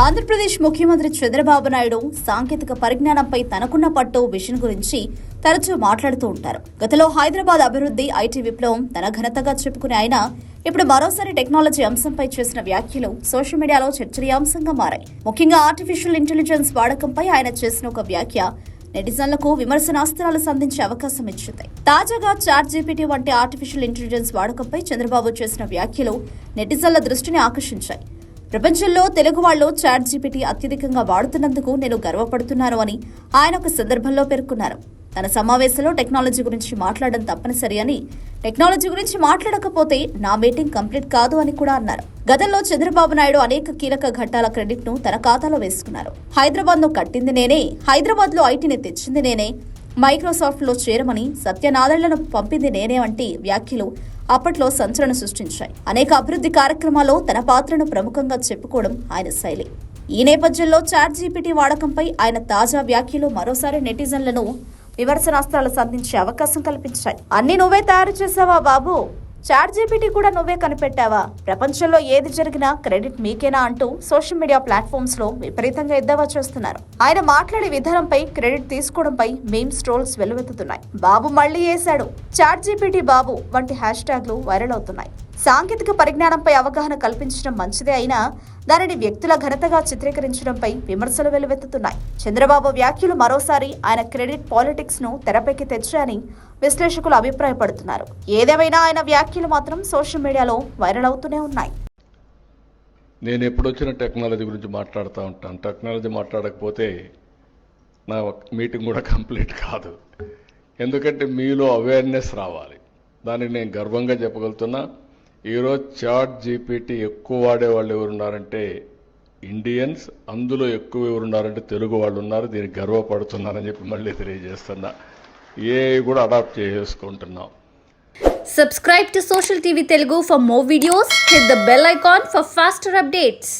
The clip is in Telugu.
ఆంధ్రప్రదేశ్ ముఖ్యమంత్రి చంద్రబాబు నాయుడు సాంకేతిక పరిజ్ఞానంపై తనకున్న పట్టు విషయం గురించి తరచూ మాట్లాడుతూ ఉంటారు. గతంలో హైదరాబాద్ అభివృద్ధి ఐటీ విప్లవం తన ఘనతగా చెప్పుకునే ఆయన ఇప్పుడు మరోసారి టెక్నాలజీ అంశంపై చేసిన వ్యాఖ్యలు సోషల్ మీడియాలో చర్చనీయాంశంగా మారాయి. ముఖ్యంగా ఆర్టిఫిషియల్ ఇంటెలిజెన్స్ వాడకంపై ఆయన చేసిన ఒక వ్యాఖ్య నెటిజన్లకు విమర్శనాస్త్రాలు సంధించే అవకాశం ఇచ్చింది. తాజాగా చాట్ జీపీటీ వంటి ఆర్టిఫిషియల్ ఇంటెలిజెన్స్ వాడకంపై చంద్రబాబు చేసిన వ్యాఖ్యలు నెటిజన్ల దృష్టిని ఆకర్షించాయి. ప్రపంచంలో తెలుగు వాళ్ళు చాట్ జీపీటీ అత్యధికంగా వాడుతున్నందుకు నేను గర్వపడుతున్నాను అని ఆయన ఒక సందర్భంలో పేర్కొన్నారు. తన సమావేశంలో టెక్నాలజీ గురించి మాట్లాడడం తప్పనిసరి అని టెక్నాలజీ గురించి మాట్లాడకపోతే నా మీటింగ్ కంప్లీట్ కాదు అని కూడా అన్నారు. గతంలో చంద్రబాబు నాయుడు అనేక కీలక ఘట్టాల క్రెడిట్ను తన ఖాతాలో వేసుకున్నారు. హైదరాబాద్ను కట్టింది నేనే హైదరాబాద్లో ఐటీని తెచ్చింది నేనే మైక్రోసాఫ్ట్లో చేరమని సత్యనారాయణను పంపింది నేనే వంటి వ్యాఖ్యలు అప్పట్లో సంచలనం సృష్టించాయి. అనేక అభివృద్ధి కార్యక్రమాల్లో తన పాత్రను ప్రముఖంగా చెప్పుకోవడం ఆయన శైలి. ఈ నేపథ్యంలో చాట్ జీపీటీ వాడకంపై ఆయన తాజా వ్యాఖ్యలు మరోసారి నెటిజన్లను విమర్శనాస్త్రాలు సంధించే అవకాశం కల్పించాయి. అన్ని నువ్వే తయారు చేసావా బాబు? చాట్ జీపీటీ కూడా నువ్వే కనిపెట్టావా? ప్రపంచంలో ఏది జరిగినా క్రెడిట్ మీకేనా అంటూ సోషల్ మీడియా ప్లాట్ఫామ్స్లో విపరీతంగా ఎద్దావా చేస్తున్నారు. ఆయన మాట్లాడే విధానంపై క్రెడిట్ తీసుకోవడంపై మేమ్స్ ట్రోల్స్ వెల్లువెత్తుతున్నాయి బాబు మళ్ళీ వేశాడు చాట్ జీపీటీ బాబు వంటి హ్యాష్ ట్యాగ్లు వైరల్ అవుతున్నాయి. సాంకేతిక పరిజ్ఞానంపై అవగాహన కల్పించడం మంచిదే అయినా దానిని వ్యక్తుల ఘనతగా చిత్రీకరించడంపై విమర్శలు వెలువెత్తుతున్నాయి. చంద్రబాబు వ్యాఖ్యలు మరోసారి ఆయన క్రెడిట్ పాలిటిక్స్ను తెరపైకి తెచ్చాయని విశ్లేషకులు అభిప్రాయపడుతున్నారు. ఏదేమైనా ఆయన వ్యాఖ్యలు మాత్రం సోషల్ మీడియాలో వైరల్ అవుతూనే ఉన్నాయి. నేను ఎప్పుడు వచ్చిన టెక్నాలజీ గురించి మాట్లాడుతూ ఉంటాను. టెక్నాలజీ మాట్లాడకపోతే నా మీటింగ్ కూడా కంప్లీట్ కాదు. ఎందుకంటే మీలో అవేర్నెస్ రావాలి. దానికి నేను గర్వంగా చెప్పగలుగుతున్నా. ఈరోజు చాట్ జీపీటీ ఎక్కువ వాడే వాళ్ళు ఎవరున్నారంటే ఇండియన్స్ అందులో ఎక్కువ ఎవరున్నారంటే తెలుగు వాళ్ళు ఉన్నారు. దీనికి గర్వపడుతున్నారని చెప్పి మళ్ళీ తెలియజేస్తున్నా. ఏ కూడా అడాప్ట్ చేసుకుంటున్నాం subscribe to social TV Telugu for more videos hit the bell icon for faster updates